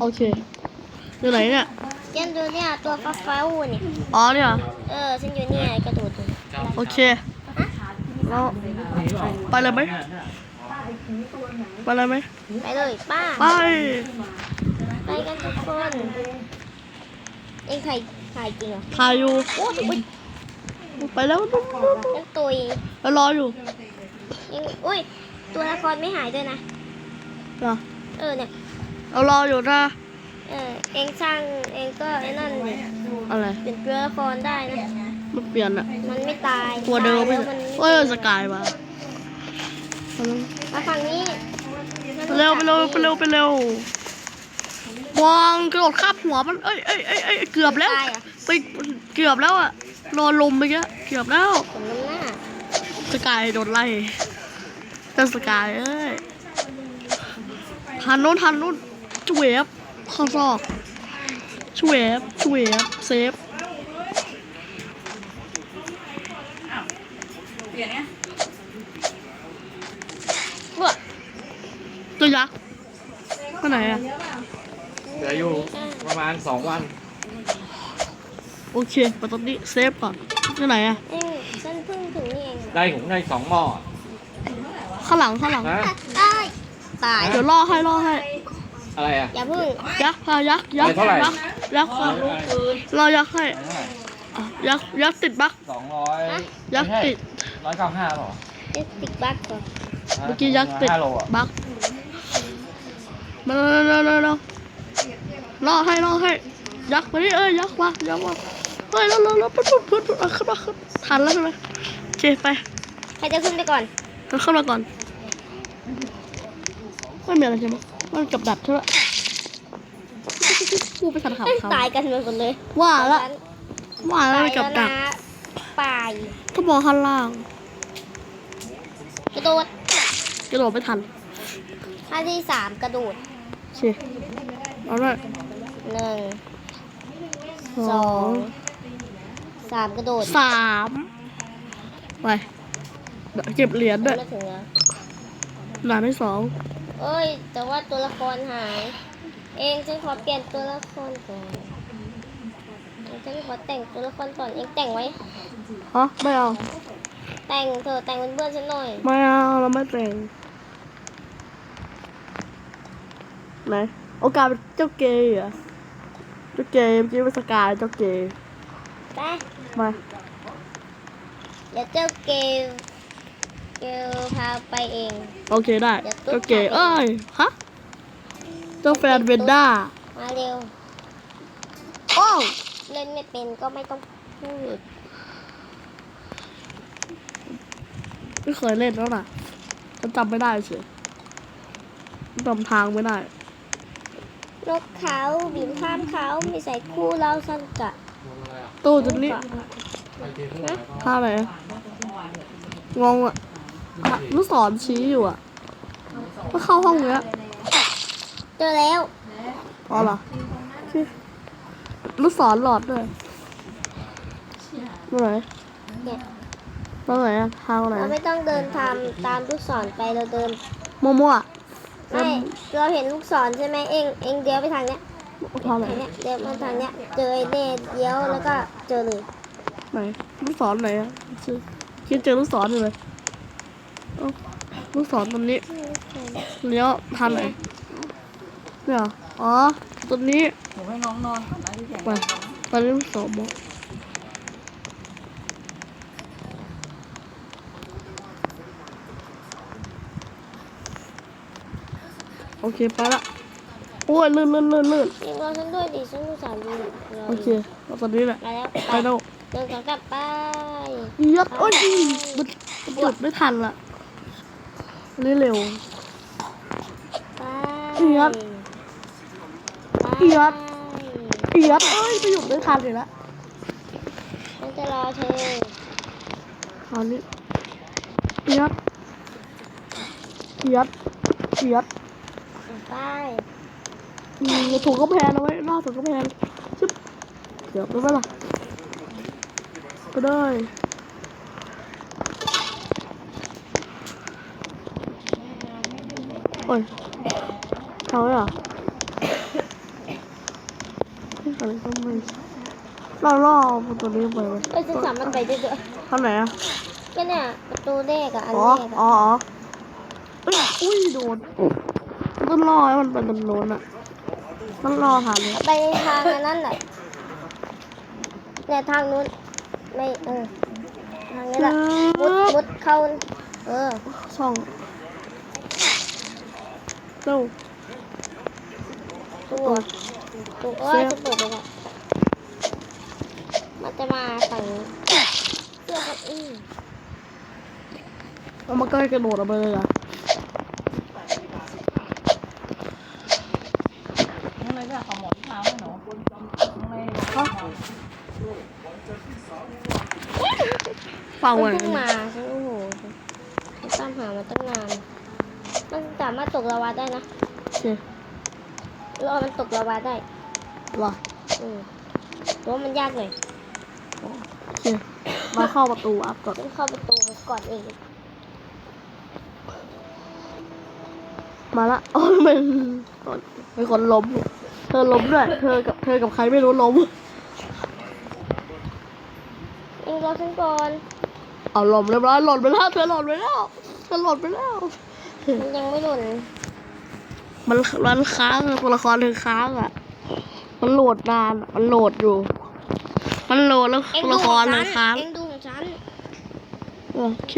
โอเคอยู่ไหนเนี่ยฉันดูเนี่ยตัวฟ้าฟ้าๆอูเนี่ยอ๋อเนี่ยเออฉันอยู่เนี่ยกระโดดอยู่โอเคแล้วไปเลยไหมไปเลยไหมไปเลยป้าไปไปกันทุกคนเองถ่ายถ่ายจริงเหรอถ่ายอยู่โอ้ยอุ๊ยไปแล้วฉันตุยแล้วรออยู่เองอุ้ยตัวละครไม่หายด้วยนะนะเออเนี่ย เรารออยู่นะ เออเองสร้างเองก็ไอ้นั่นเนี่ยอะไร เป็นตัวละครได้นะ มันเปลี่ยนอะมันไม่ตายตัวเดิมตายไม่แล้วมันเอ้ยสกายมามาฝั่งนี้ไปเร็วไปเร็วไปเร็วไปเร็ววางกระโดดข้ามหัวมันเอ้ยเอ้ยเอ้ยเอ้ยเกือบแล้ว ตายเหรอะไปเกือบแล้วอะนอนลมไปเงี้ยเกือบแล้ว ผมน้ำหน้าสกายโดนไล่เจ้าสกายเอ้ยทันนู้นทันนู้น ช่วยบเข้าซอกช่วยบช่วยบเซฟเว้ยตัวยักษ์ไปไหนอะเหลืออยู่ประมาณสองวัน โอเคไปตอนนี้เซฟก่อนไปไหนอะเองฉันเพิ่งถึงนี่เองได้หุงได้สองหม้อข้างหลังข้างหลัง นะ ตาย ตาย เดี๋ยวล่อให้ล่อให้ อะไรอะ อย่าเพิ่งยักษ์พายักษ์ยักษ์เท่าไหร่ ยักษ์ยักษ์พาเรายักษ์ให้อะยักษ์ยักษ์ติดบักสองร้อยยักษ์ติดร้อยเก้าห้าหรอเจะติดบั๊กก่อนเมื่อกี้ยักษ์ติดห้าโลอะบักมาเร็วเร็วเร็วเร็วล่อให้ล่อให้ยักษ์มาดิเอ้ยยักษ์มายักษ์มาเฮ้ยแล้วแล้วแล้วปุ๊บปุ๊บปุ๊บปุ๊บเอาขึ้นมาขึ้นทันแล้วใช่ไหมโอเคไปใครจะขึ้นไปก่อนเราเข้ามาก่อน ไม่มีอะไรใช่ไหมมันกับดักใช่ไหมกูไปทันข่าวเขาตายกันหมดเลย ว่าละฉันว่าแล้วตายมันแล้กับวดันะกปลายก็มองข้างล่าง กระโดด กระโดดไม่ทันท่าที่สามกระโดดโอเคเอาเลยหนึ่งสสอองงสามกระโดดสามไปเดี๋ยวเก็บเหรียญด้วยไม่ถึงแล้วด่านที่สอง เอ้ย แต่ว่าตัวละครหาย เองฉันขอเปลี่ยนตัวละครก่อนเองฉันขอแต่งตัวละครก่อนเองแต่งไว้ ฮะไม่เอา แต่งเธอะแต่งเป็นเพื่อนฉันหน่อยไม่เอาเราไม่แต่งไหนโอกาสเป็นเจ้าเกย์เหรอเจ้าเกย์เมื่อกี้เป็นสกายเจ้าเกย์ไปมาเดี๋ยวเจ้าเกล เกลพาไปเอง โอเคได้เดี๋ยวตุ๊ดเจ้าเกย์ถ่ายเอ้ย ฮะเจ้าแฟนเวนด้า มาเร็วโอ้าวเล่นไม่เป็นก็ไม่ต้องพูดไม่เคยเล่นแล้วน่ะฉันจำไม่ได้เฉยจำทางไม่ได้ นกเขาบินข้ามเขาไม่ใส่คู่เราสั้นกะตู้จุดนี้ฮะท่าไหนงงอะอะ ลูกศรชี้อยู่อะก็เข้าห้องเนี้ยเจอแล้วอ๋อเหรอโอเคลูกศรหลอดด้วยตรงไหนเนี่ยตรงไหนอะทางไหนเราไม่ต้องเดินทำตามลูกศรไปเราเดินมั่วๆอะไม่เราเห็นลูกศรใช่ไหมเองเองเดียวไปทางเนี้ยทางไหนทางเนี้ยเดียวมาทางเนี้ยเจอไอ้เน่เดียวแล้วก็เจอเลยไหนลูกศรไหนอะชื่อคิดเจอลูกศรอยู่เลยเอ้า ลูกศรตรงนี้เลี้ยวทางไหนเนี่ยเหรออ๋อตรงนี้ผมให้น้องนอนก่อนนะที่แข่งไปตอนนี้ลูกศรบอกโอเคไปละโอ้ยลื่นลื่นลื่นลื่นเองรอฉันด้วยดิฉันรู้สารอยู่รโออเคอยู่เอาตอนนี้แหละไปแล้วไปแล้วเดินกลับกลับไปยัดโอ้ยมันมันหยุดไม่ทันละ อันนี่เร็วไปเอี๊ยดไปเอี๊ยดเอียดเอ้ยไปหยุดไม่ทันเลยละฉันจะรอเธอคราวนี้เอียดเอียดเอียดไปอืมถูกก็แพงเอาไว้ล่าถูกก็แพงชึบเดี๋ยวไปไหมล่ะก็ได้โอ้ย เอาเลยเหรอะอะไรก็ไม่ล่อล่อประตูนี้ไปไหมเอ้ยฉันสามารถไปได้ด้วยทางไหนอะก็เนี่ยประตูแรกอะอันอ๋อแรกอ๋ออะอ๋อเอ้ยอุ้ยโดนต้องรอให้มันเป็นตรงโน้นอะต้องรอหาเลยไปทางอันนั้นแหละเนี่ยทางนู้นไม่เออทางนี้แหละมุดมุดเข้าเออช่อง เร็วตัวตัวเอ้ยจะเปิดเลยอะมันจะมาฝั่งนี้เสื้อกับอีเอามาใกล้กระโดดออกไปเลยอะน้องเลยาได้นะโอเรอมันตกลาวาได้รออืมแต่ว่ามันยากหน่อยโอเคมาเข้าประตูอัพก่อนเข้าประตูไปก่อนเองมาละอ๋อเป็นเป็นคนล้ม เธอล้มด้วย เธอกับเธอกับใครไม่รู้ล้มเองรอฉันก่อน เอาล้มเรียบร้อยหล่นไปแล้ว เธอหล่นไปแล้ว เธอหล่นไปแล้ว มันยังไม่หล่น มันมันค้างอะตัวละครเธอค้างอะ มันโหลดนานอะมันโหลดอยู่ มันโหลดแล้วเองตัวดูละคขอรงเธฉัอนค้างเองดูของฉันเออโอเค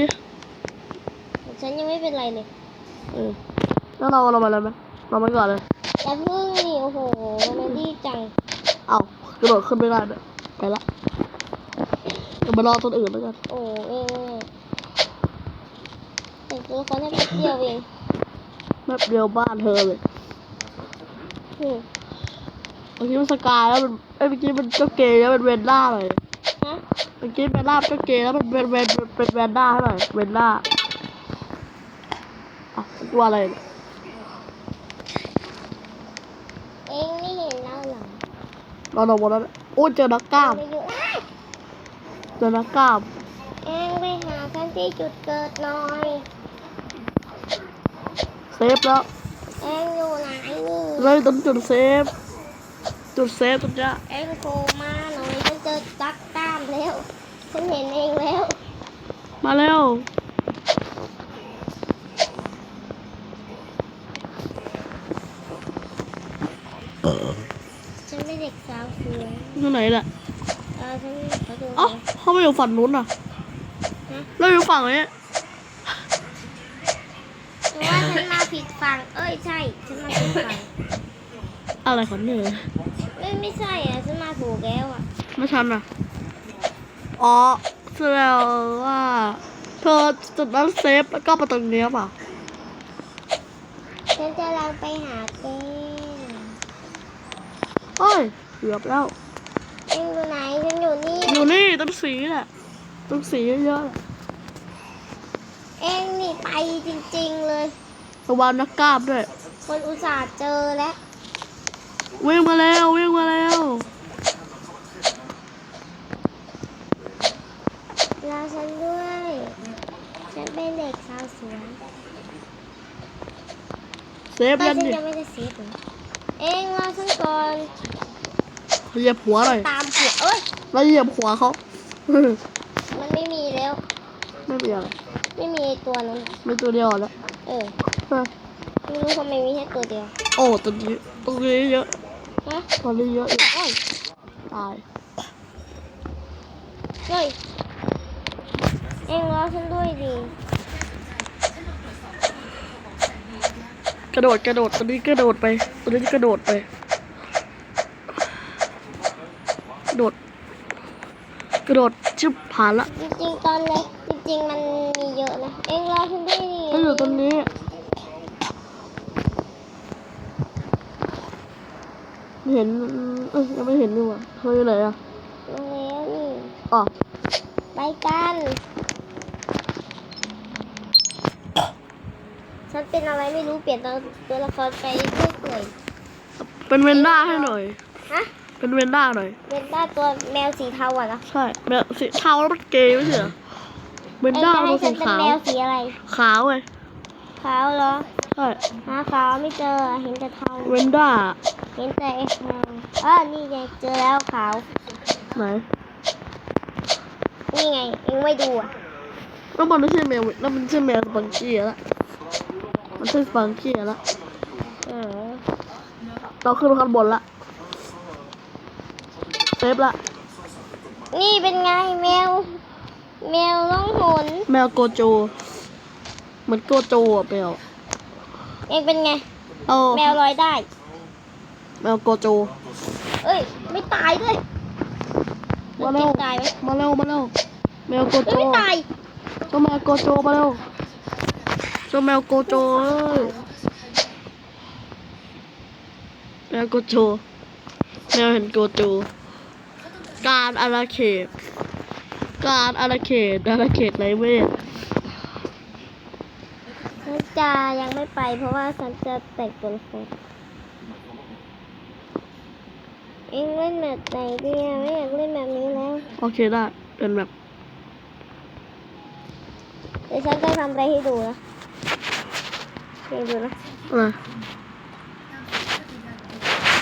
ของฉันยังไม่เป็นไรเลยเออแล้วเราเรามาเลยไหมเราไปก่อนเลยอย่าเพิ่งนี่โอ้โหมันรีบจัง เอากระโดดขึ้นไม่ได้เนี่ยไปละเดี๋ยวมารอตัวอื่นแล้วกัน โอ้เองเนี่ยแต่ตัวละครแค่แป๊บเดียวเอง แป๊บเดียวบ้านเธอเลยอืมเมื่อกี้มันสกายแล้วมันเอ้ยเมื่อกี้มันก็เกย์แล้วเป็นเวนด้าเลยฮะเมื่อกี้เป็นลาบก็เกย์แล้วมันเป็นเวนเป็นเวนด้าให้หน่อยเวนด้าอะตัวอะไรเนี่ยเองไม่เห็นเราเหรอเราโดนหมดแล้วเนี่ยโอ้ยเจอนักกล้ามไม่อยู่เจอนักกล้ามเองไปหาฉันที่จุดเกิดหน่อย เซฟแล้วเองอยู่ไหนนี่เลยตรงจุดเซฟ จุดเซฟตรงเนี้ยเอ็งโทรมาหน่อยฉันเจอจักตามแล้วฉันเห็นเองแล้ว มาแล้วฉันเป็นเด็กสาวสวยอยู่ไหนล่ะเออฉันขอดูอ๋อเขาไม่อยู่ฝั่งนู้นอะเราอยู่ฝั่งนี้ ผิดฝั่ง เอ้ยใช่ฉันมาผิดฝั่งอะไรของเนี่ยไม่ไม่ใช่อะฉันมาถูกแล้วอะไม่ชันอะอ๋อแสดงว่าเธอจุดนั้นเซฟแล้วก็ประตูเนี้ยเปล่าฉันจะลังไปหาแกเฮ้ยเกือบแล้วเอ็งอยู่ไหนฉันอยู่นี่อยู่นี่ต้นสีแหละต้นสีเยอะๆแหละเอ็งนี่ไปจริงๆเลย ระวังนักกล้ามด้วย คนอุตส่าห์เจอแล้ววิ่งมาแล้ววิ่งมาแล้วรอฉันด้วย ฉันเป็นเด็กสาวสวยเซฟแต่ยันฉันดิยังไม่ได้เซฟเลยเอ็งรอฉันก่อนเหยียบหัวหน่อยตามผัวเอ้ยแล้วเหยียบหัวเขามันไม่มีแล้ว ไม่เป็นไรไม่มีไอ้ตัวนั้นไม่ตัวเดียวแล้วเออเฮ้ย ไม่รู้ทำไมมีแค่ตัวเดียว โอ้ตัวนี้ตัวนี้เยอะฮะตัวนี้เยอะอยู่เอ้ยตายเฮ้ยเอ็งรอฉันด้วยดิกระโดดกระโดดตัวนี้กระโดดไปตัวนี้กระโดดไปกระโดดกระโดดชึบผ่านละจริงๆตอนเล็กจริงๆมันมีเยอะนะเอ็งรอฉันด้วยดิ ก็อยู่ตรงนี้ ไม่ เห็นเอ้ยยังไม่เห็นดีกว่าเธออยู่ไหนอะลงแล้วนี่อ๋อไปกันฉันเป็นอะไรไม่รู้เปลี่ยนตัวตัวละครไปเรื่อยเปื่อยเป็นเวนด้าให้หน่อย ฮะ เป็นเวนด้าหน่อยเป็นด้าตัวแมวสีเทาอะนะใช่แบบสีเทาแล้วมันเกย์ไม่ใช่เหรอเวนเอ็งด้าจะมัให้นฉัสีนเป็นขาวแมวสีอะไร ขาวไงขาวเหรอ ใช่หาขาวไม่เจอเห็นแต่เทา เวนด้า เห็นแต่อ่านี่ไงเจอแล้วขาวไหนนี่ไงเองไม่ดูอะแล้วมันไม่ใช่แมวแล้วมันไม่ใช่แมวสปังกี้แล้วมันใช่สปังกี้แล้วอืมเราขึ้นข้างบนละเซฟละนี่เป็นไงแมว แมวร้องหนแมวโกโจเหมือนโกโจอะแมวเองเป็นไงเอาแมวลอยได้ แมวโกโจ เอ้ย ไม่ตายด้วยมาเร็ว ตายไหมมาเร็ว มาเร็ว แมวโกโจเอ้ยไม่ตาย เจ้าแมวโกโจมาเร็วเจ้าแมวโกโจเอ้ยแมวโกโจ แมวเห็นโกโจ การอาณาเขต การอาณาเขตอาณาเขตไรเวท ฉันจะยังไม่ไปเพราะว่าฉันจะแต่งตัวละคร เองเล่นแบบไหนดีอะไม่อยากเล่นแบบนี้แล้วโอเคได้เป็นแบบเดี๋ยวฉันจะทำอะไรให้ดูนะให้ดูนะอะไร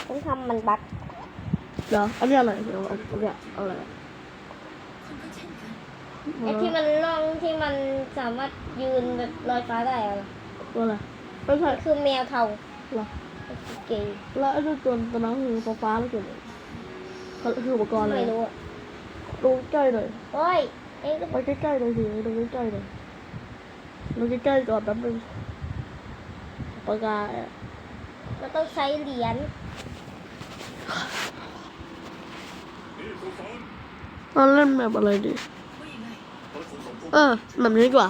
ฉันทำมันบักเดี๋ยวอันนี้อะไรเดี๋ยวอันนี้อะไรไอ้ที่มันล่องที่มันสามารถยืนแบบลอยฟ้าได้อะตัวอะไรไม่ใช่คือแมวเทาเหรอ เก๋แล้วไอ้ตัวตัวนั้นคือฟ้าฟ้าแล้วเกิดอะไรเขาคืออุปกรณ์อะไรไม่รู้อะดูใกล้หน่อยโอ้ยเอ็งก็ไปใกล้ๆหน่อยสิดูใกล้ๆหน่อยดูใกล้ๆก่อนแป๊บนึงปากกาอะเราต้องใช้เหรียญเราเล่นแบบอะไรดี เออแบบนี้ดีกว่า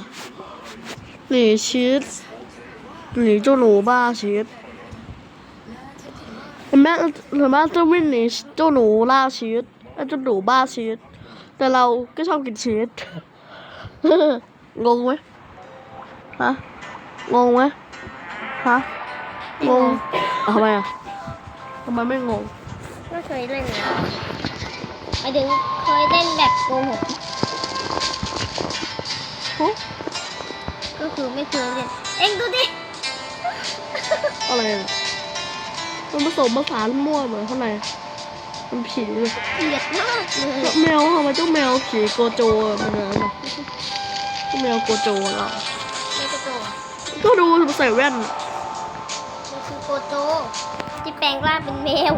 หนีชีสหนีเจ้าหนูบ้าชีส เห็นไหมเห็นไหมเจ้าวิ่งหนีเจ้าหนูล่าชีสไอ้เจ้าหนูบ้าชีสแต่เราก็ชอบกินชีสงงไหมฮะงงไหมฮะงงอะทำไมอะทำไมไม่งงไม่เคยเล่นเลยหมายถึงเคยเล่นแบบโกหกฮะก็คือไม่เคยเล่นเอ็งดูดิอะไรอะ มันผสมผสานมั่วเหมือนข้างในมันผีเลยเกลียดมากเลยแมวทำไมเจ้าแมวผีโกโจอะมันอะไรนะเจ้าแมวโกโจเราไม่กระโจอะก็ดูมันใส่แว่นมันคือโกโจที่แปลงร่างเป็นแมว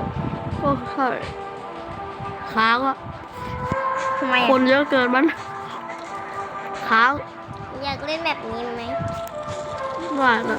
ก็ใช่ค้างอะทำไมคนเยอะเกินมันค้างอยากเล่นแบบนี้ไหมว่านะ